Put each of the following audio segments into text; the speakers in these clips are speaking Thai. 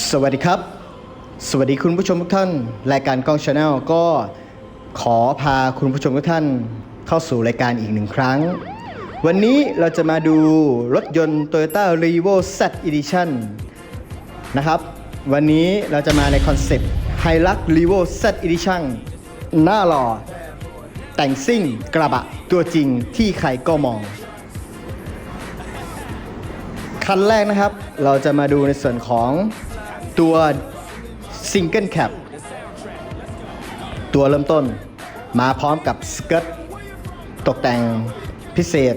สวัสดีครับ สวัสดีคุณผู้ชมทุกท่าน รายการกล้องชาแนลก็ขอพาคุณผู้ชมทุกท่านเข้าสู่รายการอีกหนึ่งครั้ง วันนี้เราจะมาดูรถยนต์ Toyota r e v o Z Edition นะครับ วันนี้เราจะมาในคอนเซ็ปต์ h i l u x r e v o Z Edition หน้าหล่อ แต่งซิ่งกระบะตัวจริงที่ใครก็มอง คันแรกนะครับ เราจะมาดูในส่วนของ ตัวซิงเกิลแคปตัวเริ่มต้นมาพร้อมกับสเกิร์ตตกแต่งพิเศษ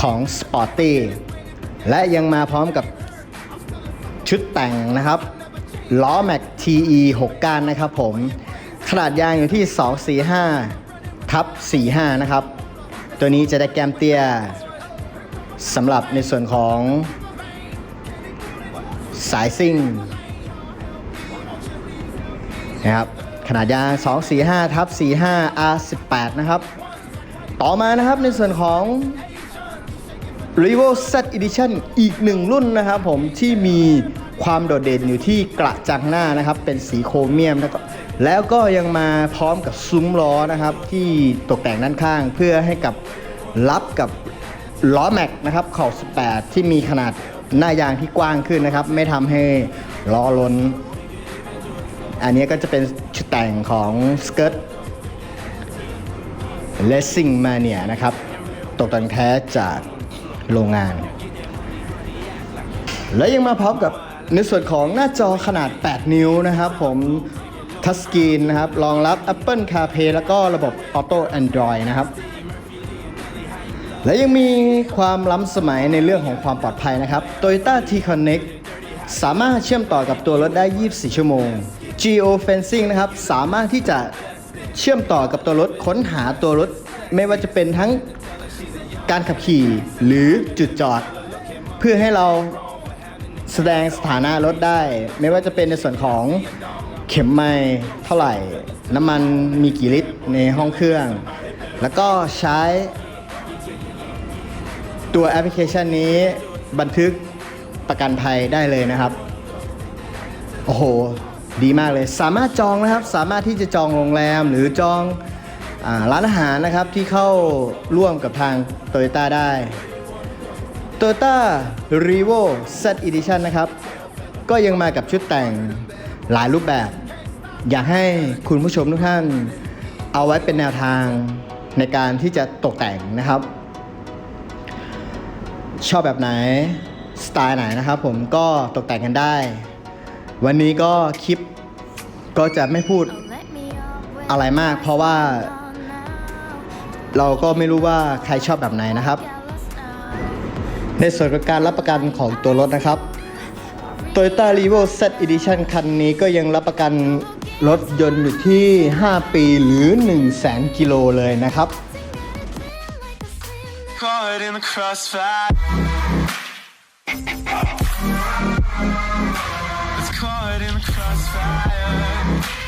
ของ Sporty และยังมาพร้อมกับชุดแต่งนะครับล้อแม็ก TE 6ก้านนะครับผม ขนาดยางอยู่ที่ 245 ทับ 45 นะครับ ตัวนี้จะได้แกมเตียสำหรับในส่วนของ สายซิ่งนะครับ ขนาดยาง 245ทับ45 R18 นะครับ ต่อมานะครับในส่วนของ r e v o Z Edition อีกหนึ่งรุ่นนะครับผมที่มีความโดดเด่นอยู่ที่กระจังหน้านะครับ เป็นสีโครเมียมแล้วก็แล้วก็ยังมาพร้อมกับซุ้มล้อนะครับ ที่ตกแต่งด้านข้างเพื่อให้กับรับกับล้อแม็กนะครับขอบ18 ที่มีขนาด หน้ายางที่กว้างขึ้นนะครับ ไม่ทำให้ล้อล้น อันนี้ก็จะเป็นชุดแต่งของสเกิร์ต Racing Mania นะครับ ตกแต่งแท้จากโรงงาน และยังมาพร้อมกับในส่วนของหน้าจอขนาด 8 นิ้วนะครับ ผมทัชสกรีนนะครับ รองรับ Apple CarPlay แล้วก็ระบบ Auto Android นะครับ และยังมีความล้ำสมัยในเรื่องของความปลอดภัยนะครับ Toyota T-Connect สามารถเชื่อมต่อกับตัวรถได้ 24 ชั่วโมง Geo Fencing นะครับ สามารถที่จะเชื่อมต่อกับตัวรถค้นหาตัวรถ ไม่ว่าจะเป็นทั้งการขับขี่หรือจุดจอด เพื่อให้เราแสดงสถานะรถได้ ไม่ว่าจะเป็นในส่วนของเข็มไม้เท่าไหร่ น้ำมันมีกี่ลิตรในห้องเครื่อง แล้วก็ใช้ ตัวแอปพลิเคชันนี้บันทึกประกันภัยได้เลยนะครับ โอ้โห ดีมากเลย สามารถจองนะครับ สามารถที่จะจองโรงแรมหรือจองอร้านอาหารนะครับที่เข้าร่วมกับทาง Toyota ได้ Toyota r e v o Z Edition นะครับ ก็ยังมากับชุดแต่งหลายรูปแบบ อยากให้คุณผู้ชมทุกท่าน เอาไว้เป็นแนวทางในการที่จะตกแต่งนะครับ ชอบแบบไหน สไตล์ไหนนะครับผมก็ตกแต่งกันได้ วันนี้ก็คลิปก็จะไม่พูดอะไรมาก เพราะว่า เราก็ไม่รู้ว่าใครชอบแบบไหนนะครับ ในส่วนของการรับประกันของตัวรถนะครับ Toyota r e v o Z Edition คันนี้ก็ยังรับประกันรถยนต์อยู่ที่ 5 ปีหรือ 1 0 0 0 0 0กิโลเลยนะครับ Caught in the crossfire. It's caught in the crossfire.